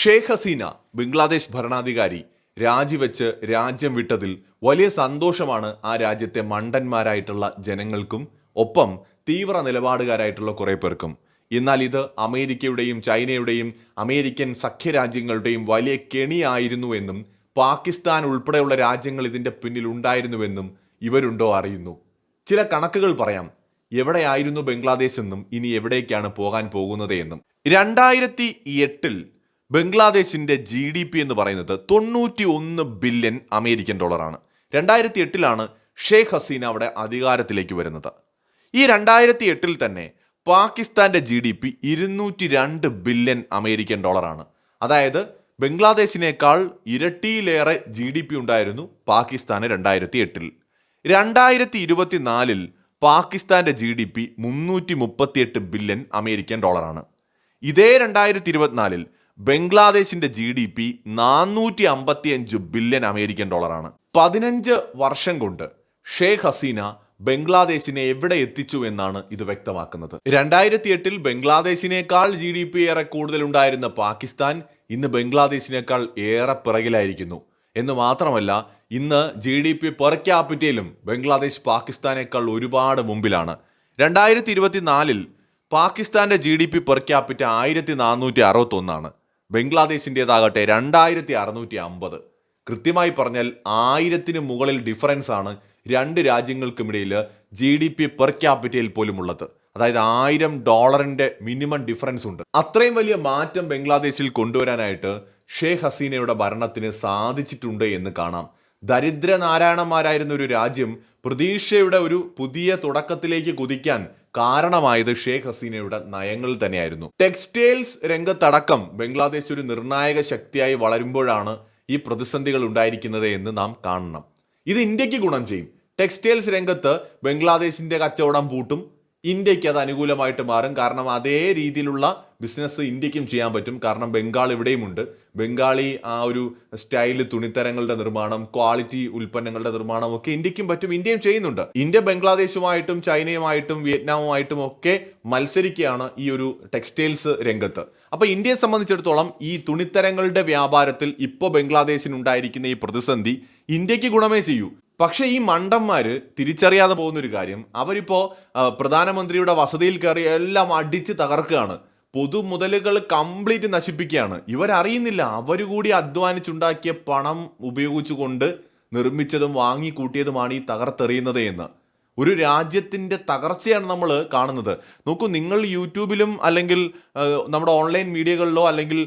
ഷേഖ് ഹസീന ബംഗ്ലാദേശ് ഭരണാധികാരി രാജിവെച്ച് രാജ്യം വിട്ടതിൽ വലിയ സന്തോഷമാണ് ആ രാജ്യത്തെ മണ്ടന്മാരായിട്ടുള്ള ജനങ്ങൾക്കും ഒപ്പം തീവ്ര നിലപാടുകാരായിട്ടുള്ള കുറേ പേർക്കും. എന്നാൽ ഇത് അമേരിക്കയുടെയും ചൈനയുടെയും അമേരിക്കൻ സഖ്യരാജ്യങ്ങളുടെയും വലിയ കെണിയായിരുന്നുവെന്നും പാകിസ്ഥാൻ ഉൾപ്പെടെയുള്ള രാജ്യങ്ങൾ ഇതിന്റെ പിന്നിൽ ഉണ്ടായിരുന്നുവെന്നും ഇവരുണ്ടോ അറിയുന്നു. ചില കണക്കുകൾ പറയാം. എവിടെയായിരുന്നു ബംഗ്ലാദേശ് എന്നും ഇനി എവിടേക്കാണ് പോകാൻ പോകുന്നത് എന്നും. രണ്ടായിരത്തി എട്ടിൽ ബംഗ്ലാദേശിന്റെ ജി ഡി പി എന്ന് പറയുന്നത് തൊണ്ണൂറ്റി ഒന്ന് ബില്യൺ അമേരിക്കൻ ഡോളറാണ്. രണ്ടായിരത്തി എട്ടിലാണ് ഷെയ്ഖ് ഹസീന അവിടെ അധികാരത്തിലേക്ക് വരുന്നത്. ഈ രണ്ടായിരത്തി എട്ടിൽ തന്നെ പാകിസ്ഥാന്റെ ജി ഡി പി ഇരുന്നൂറ്റി രണ്ട് ബില്യൺ അമേരിക്കൻ ഡോളറാണ്. അതായത് ബംഗ്ലാദേശിനേക്കാൾ ഇരട്ടിയിലേറെ ജി ഡി പി ഉണ്ടായിരുന്നു പാകിസ്ഥാന് രണ്ടായിരത്തി എട്ടിൽ രണ്ടായിരത്തി ഇരുപത്തിനാലിൽ പാകിസ്ഥാന്റെ ജി ഡി പി മുന്നൂറ്റി മുപ്പത്തിയെട്ട് ബില്യൺ അമേരിക്കൻ ഡോളറാണ്. ഇതേ രണ്ടായിരത്തി ഇരുപത്തിനാലിൽ ബംഗ്ലാദേശിന്റെ ജി ഡി പി നാനൂറ്റി അമ്പത്തി അഞ്ച് ബില്യൺ അമേരിക്കൻ ഡോളറാണ്. പതിനഞ്ച് വർഷം കൊണ്ട് ഷേഖ് ഹസീന ബംഗ്ലാദേശിനെ എവിടെ എത്തിച്ചു എന്നാണ് ഇത് വ്യക്തമാക്കുന്നത്. രണ്ടായിരത്തി എട്ടിൽ ബംഗ്ലാദേശിനേക്കാൾ ജി ഡി പി ഏറെ കൂടുതലുണ്ടായിരുന്ന പാകിസ്ഥാൻ ഇന്ന് ബംഗ്ലാദേശിനേക്കാൾ ഏറെ പിറകിലായിരിക്കുന്നു. എന്ന് മാത്രമല്ല ഇന്ന് ജി ഡി പി പെർ ക്യാപിറ്റയിലും ബംഗ്ലാദേശ് പാകിസ്ഥാനേക്കാൾ ഒരുപാട് മുമ്പിലാണ്. രണ്ടായിരത്തി ഇരുപത്തിനാലിൽ പാകിസ്ഥാന്റെ G D P per capita ആയിരത്തി നാനൂറ്റി അറുപത്തി ഒന്നാണ് ബംഗ്ലാദേശിന്റെതാകട്ടെ രണ്ടായിരത്തി അറുന്നൂറ്റി അമ്പത് കൃത്യമായി പറഞ്ഞാൽ ആയിരത്തിന് മുകളിൽ ഡിഫറൻസ് ആണ് രണ്ട് രാജ്യങ്ങൾക്കുമിടയിൽ ജി ഡി പി പെർ ക്യാപിറ്റയിൽ പോലും ഉള്ളത് അതായത് ആയിരം ഡോളറിന്റെ മിനിമം ഡിഫറൻസ് ഉണ്ട്. അത്രയും വലിയ മാറ്റം ബംഗ്ലാദേശിൽ കൊണ്ടുവരാനായിട്ട് ഷേഖ് ഹസീനയുടെ ഭരണത്തിന് സാധിച്ചിട്ടുണ്ട് എന്ന് കാണാം. ദരിദ്ര നാരായണന്മാരായിരുന്ന ഒരു രാജ്യം പ്രതീക്ഷയുടെ ഒരു പുതിയ തുടക്കത്തിലേക്ക് കുതിക്കാൻ കാരണമായത് ഷേഖ് ഹസീനയുടെ നയങ്ങൾ തന്നെയായിരുന്നു. ടെക്സ്റ്റൈൽസ് രംഗത്തടക്കം ബംഗ്ലാദേശ് ഒരു നിർണായക ശക്തിയായി വളരുമ്പോഴാണ് ഈ പ്രതിസന്ധികൾ ഉണ്ടായിരിക്കുന്നത് എന്ന് നാം കാണണം. ഇത് ഇന്ത്യയ്ക്ക് ഗുണം ചെയ്യും. ടെക്സ്റ്റൈൽസ് രംഗത്ത് ബംഗ്ലാദേശിന്റെ കച്ചവടം പൂട്ടും ഇന്ത്യയ്ക്ക് അത് അനുകൂലമായിട്ട് മാറും. കാരണം അതേ രീതിയിലുള്ള ബിസിനസ് ഇന്ത്യക്കും ചെയ്യാൻ പറ്റും. കാരണം ബംഗാൾ ഇവിടെയുമുണ്ട് ബംഗാളി ആ ഒരു സ്റ്റൈൽ തുണിത്തരങ്ങളുടെ നിർമ്മാണം ക്വാളിറ്റി ഉൽപ്പന്നങ്ങളുടെ നിർമ്മാണം ഒക്കെ ഇന്ത്യക്കും പറ്റും. ഇന്ത്യയും ചെയ്യുന്നുണ്ട്. ഇന്ത്യ ബംഗ്ലാദേശുമായിട്ടും ചൈനയുമായിട്ടും വിയറ്റ്നാമുമായിട്ടും ഒക്കെ മത്സരിക്കുകയാണ് ഈ ഒരു ടെക്സ്റ്റൈൽസ് രംഗത്ത്. അപ്പൊ ഇന്ത്യയെ സംബന്ധിച്ചിടത്തോളം ഈ തുണിത്തരങ്ങളുടെ വ്യാപാരത്തിൽ ഇപ്പോൾ ബംഗ്ലാദേശിനുണ്ടായിരിക്കുന്ന ഈ പ്രതിസന്ധി ഇന്ത്യയ്ക്ക് ഗുണമേ ചെയ്യൂ. പക്ഷേ ഈ മണ്ടന്മാർ തിരിച്ചറിയാതെ പോകുന്നൊരു കാര്യം അവരിപ്പോൾ പ്രധാനമന്ത്രിയുടെ വസതിയിൽ കയറി എല്ലാം അടിച്ച് തകർക്കുകയാണ്. പൊതുമുതലുകൾ കംപ്ലീറ്റ് നശിപ്പിക്കുകയാണ്. ഇവരറിയുന്നില്ല അവർ കൂടി അധ്വാനിച്ചുണ്ടാക്കിയ പണം ഉപയോഗിച്ചുകൊണ്ട് നിർമ്മിച്ചതും വാങ്ങിക്കൂട്ടിയതുമാണ് ഈ തകർത്തെറിയുന്നത് എന്ന്. ഒരു രാജ്യത്തിന്റെ തകർച്ചയാണ് നമ്മൾ കാണുന്നത്. നോക്കൂ നിങ്ങൾ യൂട്യൂബിലും അല്ലെങ്കിൽ നമ്മുടെ ഓൺലൈൻ മീഡിയകളിലോ അല്ലെങ്കിൽ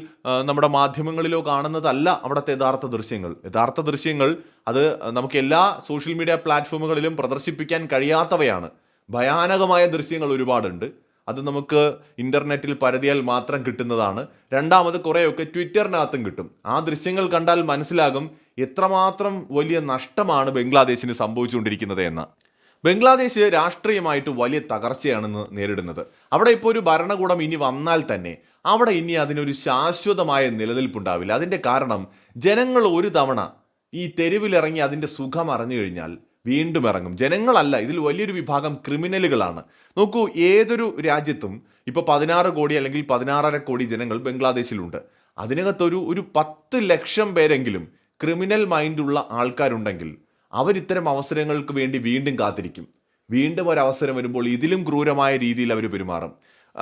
നമ്മുടെ മാധ്യമങ്ങളിലോ കാണുന്നതല്ല അവിടുത്തെ യഥാർത്ഥ ദൃശ്യങ്ങൾ. യഥാർത്ഥ ദൃശ്യങ്ങൾ അത് നമുക്ക് എല്ലാ സോഷ്യൽ മീഡിയ പ്ലാറ്റ്ഫോമുകളിലും പ്രദർശിപ്പിക്കാൻ കഴിയാത്തവയാണ്. ഭയാനകമായ ദൃശ്യങ്ങൾ ഒരുപാടുണ്ട്. അത് നമുക്ക് ഇന്റർനെറ്റിൽ പരതിയാൽ മാത്രം കിട്ടുന്നതാണ്. രണ്ടാമത് കുറേയൊക്കെ ട്വിറ്ററിനകത്തും കിട്ടും. ആ ദൃശ്യങ്ങൾ കണ്ടാൽ മനസ്സിലാകും എത്രമാത്രം വലിയ നഷ്ടമാണ് ബംഗ്ലാദേശിന് സംഭവിച്ചുകൊണ്ടിരിക്കുന്നത് എന്ന്. ബംഗ്ലാദേശ് രാഷ്ട്രീയമായിട്ട് വലിയ തകർച്ചയാണെന്ന് നേരിടുന്നത്. അവിടെ ഇപ്പോൾ ഒരു ഭരണകൂടം ഇനി വന്നാൽ തന്നെ അവിടെ ഇനി അതിനൊരു ശാശ്വതമായ നിലനിൽപ്പുണ്ടാവില്ല. അതിന്റെ കാരണം ജനങ്ങൾ ഒരു തവണ ഈ തെരുവിലിറങ്ങി അതിന്റെ സുഖം അറിഞ്ഞു കഴിഞ്ഞാൽ വീണ്ടും ഇറങ്ങും. ജനങ്ങളല്ല ഇതിൽ വലിയൊരു വിഭാഗം ക്രിമിനലുകളാണ്. നോക്കൂ ഏതൊരു രാജ്യത്തും ഇപ്പോൾ പതിനാറ് കോടി അല്ലെങ്കിൽ പതിനാറര കോടി ജനങ്ങൾ ബംഗ്ലാദേശിലുണ്ട്. അതിനകത്തൊരു ഒരു പത്ത് ലക്ഷം പേരെങ്കിലും ക്രിമിനൽ മൈൻഡുള്ള ആൾക്കാരുണ്ടെങ്കിൽ അവരിത്തരം അവസരങ്ങൾക്ക് വേണ്ടി വീണ്ടും കാത്തിരിക്കും. വീണ്ടും ഒരവസരം വരുമ്പോൾ ഇതിലും ക്രൂരമായ രീതിയിൽ അവർ പെരുമാറും.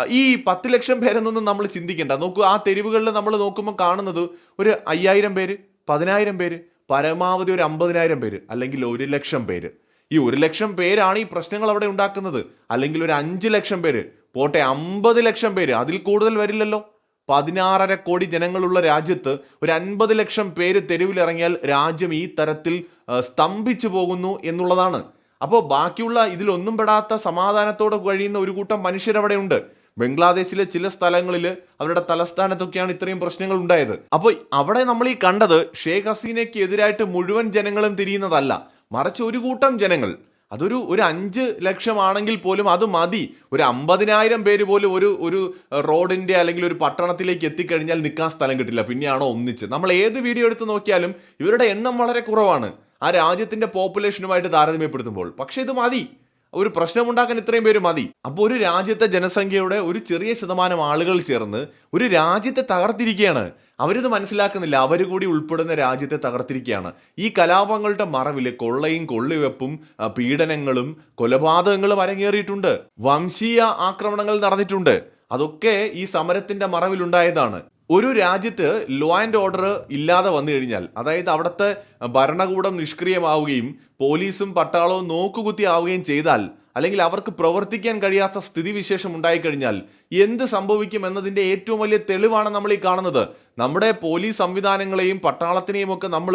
ഈ പത്ത് ലക്ഷം പേരെന്നൊന്നും നമ്മൾ ചിന്തിക്കേണ്ട. നോക്കൂ ആ തെരുവുകളിൽ നമ്മൾ നോക്കുമ്പോൾ കാണുന്നത് ഒരു അയ്യായിരം പേര് പതിനായിരം പേര് പരമാവധി ഒരു അമ്പതിനായിരം പേര് അല്ലെങ്കിൽ ഒരു ലക്ഷം പേര്. ഈ ഒരു ലക്ഷം പേരാണ് ഈ പ്രശ്നങ്ങൾ അവിടെ ഉണ്ടാക്കുന്നത്. അല്ലെങ്കിൽ ഒരു അഞ്ച് ലക്ഷം പേര്. പോട്ടെ അമ്പത് ലക്ഷം പേര്. അതിൽ കൂടുതൽ വരില്ലല്ലോ. പതിനാറര കോടി ജനങ്ങളുള്ള രാജ്യത്ത് ഒരു അൻപത് ലക്ഷം പേര് തെരുവിലിറങ്ങിയാൽ രാജ്യം ഈ തരത്തിൽ സ്തംഭിച്ചു പോകുന്നു എന്നുള്ളതാണ്. അപ്പോൾ ബാക്കിയുള്ള ഇതിലൊന്നും പെടാത്ത സമാധാനത്തോടെ കഴിയുന്ന ഒരു കൂട്ടം മനുഷ്യരവിടെ ഉണ്ട് ബംഗ്ലാദേശിലെ ചില സ്ഥലങ്ങളിൽ അവരുടെ തലസ്ഥാനത്തൊക്കെയാണ് ഇത്രയും പ്രശ്നങ്ങൾ ഉണ്ടായത്. അപ്പോൾ അവിടെ നമ്മൾ ഈ കണ്ടത് ഷേഖ് ഹസീനയ്ക്ക് എതിരായിട്ട് മുഴുവൻ ജനങ്ങളും തിരിയുന്നതല്ല. മറിച്ച് ഒരു കൂട്ടം ജനങ്ങൾ. അതൊരു ഒരു അഞ്ച് ലക്ഷമാണെങ്കിൽ പോലും അത് മതി. ഒരു അമ്പതിനായിരം പേര് പോലും ഒരു ഒരു റോഡിന്റെ അല്ലെങ്കിൽ ഒരു പട്ടണത്തിലേക്ക് എത്തിക്കഴിഞ്ഞാൽ നിൽക്കാൻ സ്ഥലം കിട്ടില്ല. പിന്നെയാണോ ഒന്നിച്ച്. നമ്മൾ ഏത് വീഡിയോ എടുത്ത് നോക്കിയാലും ഇവരുടെ എണ്ണം വളരെ കുറവാണ്. ആ രാജ്യത്തിന്റെ പോപ്പുലേഷനുമായിട്ട് താരതമ്യപ്പെടുത്തുമ്പോൾ. പക്ഷേ ഇത് മതി. ഒരു പ്രശ്നമുണ്ടാക്കാൻ ഇത്രയും പേര് മതി. അപ്പോൾ ഒരു രാജ്യത്തെ ജനസംഖ്യയുടെ ഒരു ചെറിയ ശതമാനം ആളുകൾ ചേർന്ന് ഒരു രാജ്യത്തെ തകർത്തിരിക്കുകയാണ്. അവരിത് മനസ്സിലാക്കുന്നില്ല. അവർ കൂടി ഉൾപ്പെടുന്ന രാജ്യത്തെ തകർത്തിരിക്കുകയാണ്. ഈ കലാപങ്ങളുടെ മറവിൽ കൊള്ളയും കൊള്ളിവെപ്പും പീഡനങ്ങളും കൊലപാതകങ്ങളും അരങ്ങേറിയിട്ടുണ്ട്. വംശീയ ആക്രമണങ്ങൾ നടന്നിട്ടുണ്ട്. അതൊക്കെ ഈ സമരത്തിന്റെ മറവിലുണ്ടായതാണ്. ഒരു രാജ്യത്ത് ലോ ആൻഡ് ഓർഡർ ഇല്ലാതെ വന്നു കഴിഞ്ഞാൽ അതായത് അവിടുത്തെ ഭരണകൂടം നിഷ്ക്രിയമാവുകയും പോലീസും പട്ടാളവും നോക്കുകുത്തി ആവുകയും ചെയ്താൽ അല്ലെങ്കിൽ അവർക്ക് പ്രവർത്തിക്കാൻ കഴിയാത്ത സ്ഥിതിവിശേഷം ഉണ്ടായിക്കഴിഞ്ഞാൽ എന്ത് സംഭവിക്കും എന്നതിന്റെ ഏറ്റവും വലിയ തെളിവാണ് നമ്മൾ ഈ കാണുന്നത്. നമ്മുടെ പോലീസ് സംവിധാനങ്ങളെയും പട്ടാളത്തിനെയും ഒക്കെ നമ്മൾ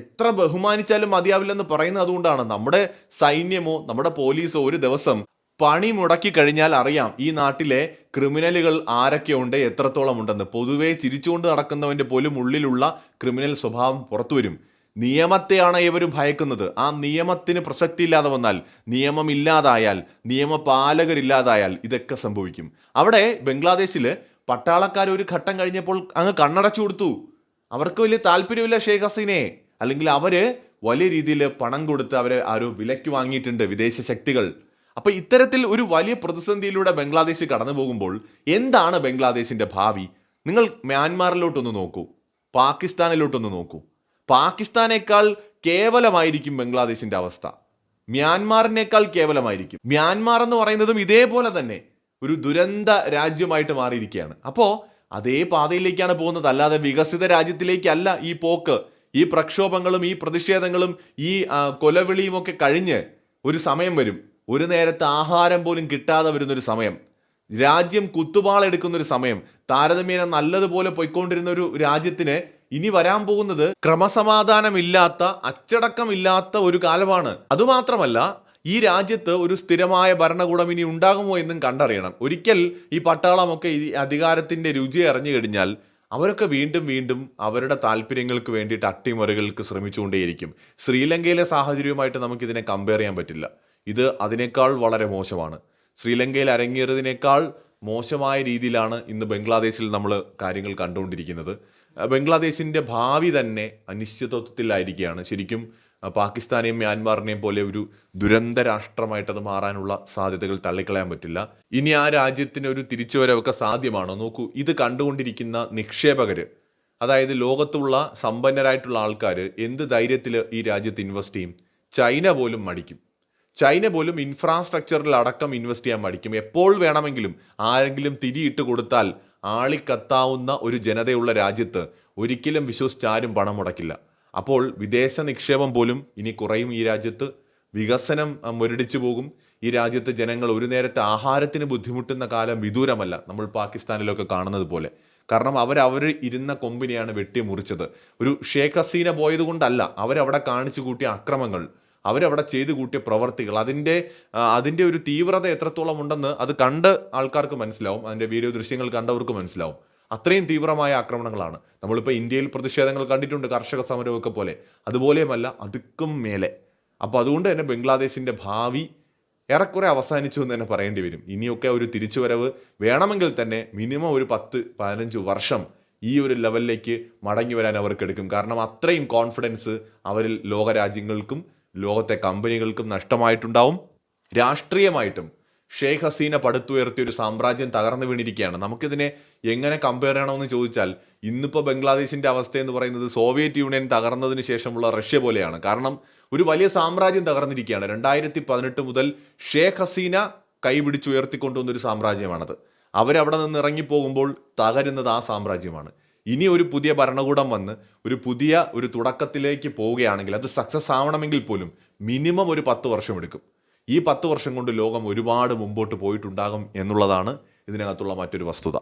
എത്ര ബഹുമാനിച്ചാലും മതിയാവില്ലെന്ന് പറയുന്നത് അതുകൊണ്ടാണ്. നമ്മുടെ സൈന്യമോ നമ്മുടെ പോലീസോ ഒരു ദിവസം പണി മുടക്കി കഴിഞ്ഞാൽ അറിയാം ഈ നാട്ടിലെ ക്രിമിനലുകൾ ആരൊക്കെ ഉണ്ട് എത്രത്തോളം ഉണ്ടെന്ന് പൊതുവെ ചിരിച്ചുകൊണ്ട് നടക്കുന്നവന്റെ പോലും ഉള്ളിലുള്ള ക്രിമിനൽ സ്വഭാവം പുറത്തു വരും നിയമത്തെയാണ് ഇവരും ഭയക്കുന്നത്. ആ നിയമത്തിന് പ്രസക്തി ഇല്ലാതെ വന്നാൽ നിയമം ഇല്ലാതായാൽ നിയമപാലകരില്ലാതായാൽ ഇതൊക്കെ സംഭവിക്കും. അവിടെ ബംഗ്ലാദേശിൽ പട്ടാളക്കാർ ഒരു ഘട്ടം കഴിഞ്ഞപ്പോൾ അങ്ങ് കണ്ണടച്ചു കൊടുത്തു. അവർക്ക് വലിയ താല്പര്യമില്ല ഷെയ്ഖ് ഹസീനെ അല്ലെങ്കിൽ അവർ വലിയ രീതിയിൽ പണം കൊടുത്ത് അവരെ ആരോ വിലയ്ക്ക് വാങ്ങിയിട്ടുണ്ട് വിദേശ ശക്തികൾ. അപ്പൊ ഇത്തരത്തിൽ ഒരു വലിയ പ്രതിസന്ധിയിലൂടെ ബംഗ്ലാദേശ് കടന്നു പോകുമ്പോൾ എന്താണ് ബംഗ്ലാദേശിന്റെ ഭാവി? നിങ്ങൾ മ്യാൻമാറിലോട്ടൊന്ന് നോക്കൂ പാകിസ്ഥാനിലോട്ടൊന്ന് നോക്കൂ. പാകിസ്ഥാനേക്കാൾ കേവലമായിരിക്കും ബംഗ്ലാദേശിന്റെ അവസ്ഥ. മ്യാൻമാറിനേക്കാൾ കേവലമായിരിക്കും. മ്യാൻമാർ എന്ന് പറയുന്നതും ഇതേപോലെ തന്നെ ഒരു ദുരന്ത രാജ്യമായിട്ട് മാറിയിരിക്കുകയാണ്. അപ്പോൾ അതേ പാതയിലേക്കാണ് പോകുന്നത്. അല്ലാതെ വികസിത രാജ്യത്തിലേക്കല്ല ഈ പോക്ക്. ഈ പ്രക്ഷോഭങ്ങളും ഈ പ്രതിഷേധങ്ങളും ഈ കൊലവിളിയും ഒക്കെ കഴിഞ്ഞ് ഒരു സമയം വരും. ഒരു നേരത്തെ ആഹാരം പോലും കിട്ടാതെ വരുന്നൊരു സമയം രാജ്യം കുത്തുപാളെടുക്കുന്ന ഒരു സമയം താരതമ്യേന നല്ലതുപോലെ പോയിക്കൊണ്ടിരുന്ന ഒരു രാജ്യത്തിന് ഇനി വരാൻ പോകുന്നത് ക്രമസമാധാനമില്ലാത്ത അച്ചടക്കമില്ലാത്ത ഒരു കാലമാണ്. അതുമാത്രമല്ല ഈ രാജ്യത്ത് ഒരു സ്ഥിരമായ ഭരണകൂടം ഇനി ഉണ്ടാകുമോ എന്നും കണ്ടറിയണം. ഒരിക്കൽ ഈ പട്ടാളമൊക്കെ ഈ അധികാരത്തിന്റെ രുചി അറിഞ്ഞു കഴിഞ്ഞാൽ അവരൊക്കെ വീണ്ടും വീണ്ടും അവരുടെ താല്പര്യങ്ങൾക്ക് വേണ്ടിയിട്ട് അട്ടിമറികൾക്ക് ശ്രമിച്ചുകൊണ്ടേയിരിക്കും. ശ്രീലങ്കയിലെ സാഹചര്യവുമായിട്ട് നമുക്കിതിനെ കമ്പയർ ചെയ്യാൻ പറ്റില്ല. ഇത് അതിനേക്കാൾ വളരെ മോശമാണ്. ശ്രീലങ്കയിൽ അരങ്ങേറിയതിനേക്കാൾ മോശമായ രീതിയിലാണ് ഇന്ന് ബംഗ്ലാദേശിൽ നമ്മൾ കാര്യങ്ങൾ കണ്ടുകൊണ്ടിരിക്കുന്നത്. ബംഗ്ലാദേശിന്റെ ഭാവി തന്നെ അനിശ്ചിതത്വത്തിലായിരിക്കുകയാണ്. ശരിക്കും പാകിസ്ഥാനെയും മ്യാൻമാറിനെയും പോലെ ഒരു ദുരന്ത രാഷ്ട്രമായിട്ട് അത് മാറാനുള്ള സാധ്യതകൾ തള്ളിക്കളയാൻ പറ്റില്ല. ഇനി ആ രാജ്യത്തിന് ഒരു തിരിച്ചുവരവൊക്കെ സാധ്യമാണോ? നോക്കൂ ഇത് കണ്ടുകൊണ്ടിരിക്കുന്ന നിക്ഷേപകർ അതായത് ലോകത്തുള്ള സമ്പന്നരായിട്ടുള്ള ആൾക്കാർ എന്ത് ധൈര്യത്തിൽ ഈ രാജ്യത്ത് ഇൻവെസ്റ്റ് ചെയ്യും? ചൈന പോലും മടിക്കും. ചൈന പോലും ഇൻഫ്രാസ്ട്രക്ചറിൽ അടക്കം ഇൻവെസ്റ്റ് ചെയ്യാൻ മടിക്കും. എപ്പോൾ വേണമെങ്കിലും ആരെങ്കിലും തിരിയിട്ട് കൊടുത്താൽ ആളിക്കത്താവുന്ന ഒരു ജനതയുള്ള രാജ്യത്ത് ഒരിക്കലും വിശ്വസിച്ച് ആരും പണം മുടക്കില്ല. അപ്പോൾ വിദേശ നിക്ഷേപം പോലും ഇനി കുറയും ഈ രാജ്യത്ത്. വികസനം മുരടിച്ചു പോകും. ഈ രാജ്യത്തെ ജനങ്ങൾ ഒരു നേരത്തെ ആഹാരത്തിന് ബുദ്ധിമുട്ടുന്ന കാലം വിദൂരമല്ല. നമ്മൾ പാകിസ്ഥാനിലൊക്കെ കാണുന്നത് പോലെ. കാരണം അവരവർ ഇരുന്ന കൊമ്പിനെയാണ് വെട്ടിമുറിച്ചത്. ഒരു ഷേഖ് ഹസീന പോയത് കൊണ്ടല്ല അവരവിടെ കാണിച്ചു കൂട്ടിയ അക്രമങ്ങൾ. അവരവിടെ ചെയ്തു കൂട്ടിയ പ്രവർത്തികൾ അതിന്റെ അതിന്റെ ഒരു തീവ്രത എത്രത്തോളം ഉണ്ടെന്ന് അത് കണ്ട് ആൾക്കാർക്ക് മനസ്സിലാവും. അതിന്റെ വീഡിയോ ദൃശ്യങ്ങൾ കണ്ടവർക്ക് മനസ്സിലാവും. അത്രയും തീവ്രമായ ആക്രമണങ്ങളാണ്. നമ്മളിപ്പോൾ ഇന്ത്യയിൽ പ്രതിഷേധങ്ങൾ കണ്ടിട്ടുണ്ട് കർഷക സമരമൊക്കെ പോലെ. അതുപോലെയുമല്ല അതുക്കും മേലെ. അപ്പോൾ അതുകൊണ്ട് തന്നെ ബംഗ്ലാദേശിന്റെ ഭാവി ഏറെക്കുറെ അവസാനിച്ചു എന്ന് തന്നെ പറയേണ്ടി വരും. ഇനിയൊക്കെ ഒരു തിരിച്ചുവരവ് വേണമെങ്കിൽ തന്നെ മിനിമം ഒരു പത്ത് പതിനഞ്ച് വർഷം ഈ ഒരു ലെവലിലേക്ക് മടങ്ങി വരാൻ അവർക്ക് എടുക്കും. കാരണം അത്രയും കോൺഫിഡൻസ് അവരിൽ ലോകരാജ്യങ്ങൾക്കും ലോകത്തെ കമ്പനികൾക്കും നഷ്ടമായിട്ടുണ്ടാവും. രാഷ്ട്രീയമായിട്ടും ഷെയ്ഖ് ഹസീന പടുത്തുയർത്തിയ ഒരു സാമ്രാജ്യം തകർന്നു വീണിരിക്കുകയാണ്. നമുക്കിതിനെ എങ്ങനെ കമ്പയർ ചെയ്യണമെന്ന് ചോദിച്ചാൽ ഇന്നിപ്പോൾ ബംഗ്ലാദേശിന്റെ അവസ്ഥ എന്ന് പറയുന്നത് സോവിയറ്റ് യൂണിയൻ തകർന്നതിന് ശേഷമുള്ള റഷ്യ പോലെയാണ്. കാരണം ഒരു വലിയ സാമ്രാജ്യം തകർന്നിരിക്കുകയാണ്. രണ്ടായിരത്തി പതിനെട്ട് മുതൽ ഷെയ്ഖ് ഹസീന കൈപിടിച്ചുയർത്തിക്കൊണ്ടുവന്നൊരു സാമ്രാജ്യമാണത്. അവരവിടെ നിന്ന് ഇറങ്ങിപ്പോകുമ്പോൾ തകരുന്നത് ആ സാമ്രാജ്യമാണ്. ഇനി ഒരു പുതിയ ഭരണകൂടം വന്ന് ഒരു പുതിയ ഒരു തുടക്കത്തിലേക്ക് പോവുകയാണെങ്കിൽ അത് സക്സസ് ആവണമെങ്കിൽ പോലും മിനിമം ഒരു പത്ത് വർഷം എടുക്കും. ഈ പത്ത് വർഷം കൊണ്ട് ലോകം ഒരുപാട് മുമ്പോട്ട് പോയിട്ടുണ്ടാകും എന്നുള്ളതാണ് ഇതിനകത്തുള്ള മറ്റൊരു വസ്തുത.